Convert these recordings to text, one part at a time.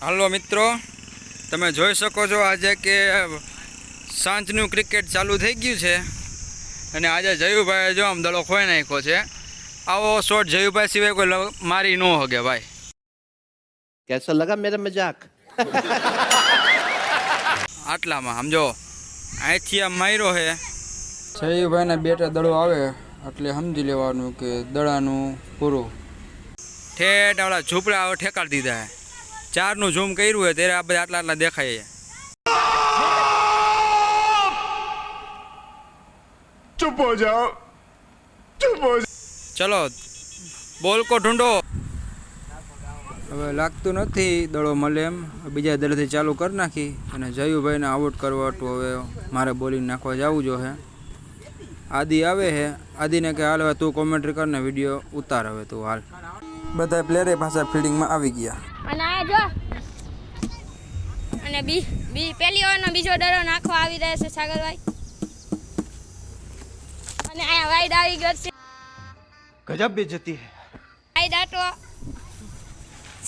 હાલો મિત્રો તમે જોઈ શકો છો આજે કે સાંજનું ક્રિકેટ ચાલુ થઈ ગયું છે અને આજે જયુભાઈએ જો આમ દડો ખોઈ નાખ્યો છે. આવો શોટ જયુભાઈ સિવાય કોઈ મારી ન હગે ભાઈ. કેસો લગા મેરા મજાક? આટલામાં સમજો અહીંથી આ માર્યો હે જયુભાઈને બેટા દડો આવે એટલે સમજી લેવાનું કે દડાનું પૂરું. ઠેઠ આપણા ઝૂંપડા આવે ઠેકાડી દીધા છે. ચારનું ઝૂમ કર્યું હોય ત્યારે આ બધા આટલા આટલા દેખાય છે. હો જાઓ. ચૂપ ચલો બોલકો ઢૂંઢો. હવે લાગતું નથી દડો મળે એમ. બીજા દડેથી ચાલુ કરી નાખી અને જયુભાઈને આઉટ કરવા હતું હવે મારે બોલીને નાખવા જવું જોઈએ આદિ આવે હે. આદિને કે હાલ હવે તું કોમેન્ટ્રી કરીને વીડિયો ઉતાર હવે તું હાલ. બધા પ્લેયરે પાછા ફિલ્ડિંગમાં આવી ગયા. અને આ જો. અને બી બી પહેલી ઓવરનો બીજો ડરો નાખો આવી રહ્યો છે સાગરભાઈ. અને અહીંયા વાઈડ આવી ગયો છે. ગજબ બેજતી હે. વાઈડ આટો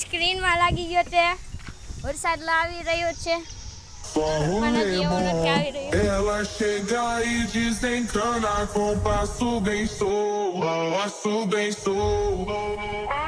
સ્ક્રીનમાં લાગી ગયો છે. વરસાદ લાવી રહ્યો છે. Ela chega e desencana com passo bem sou, passo bem sou.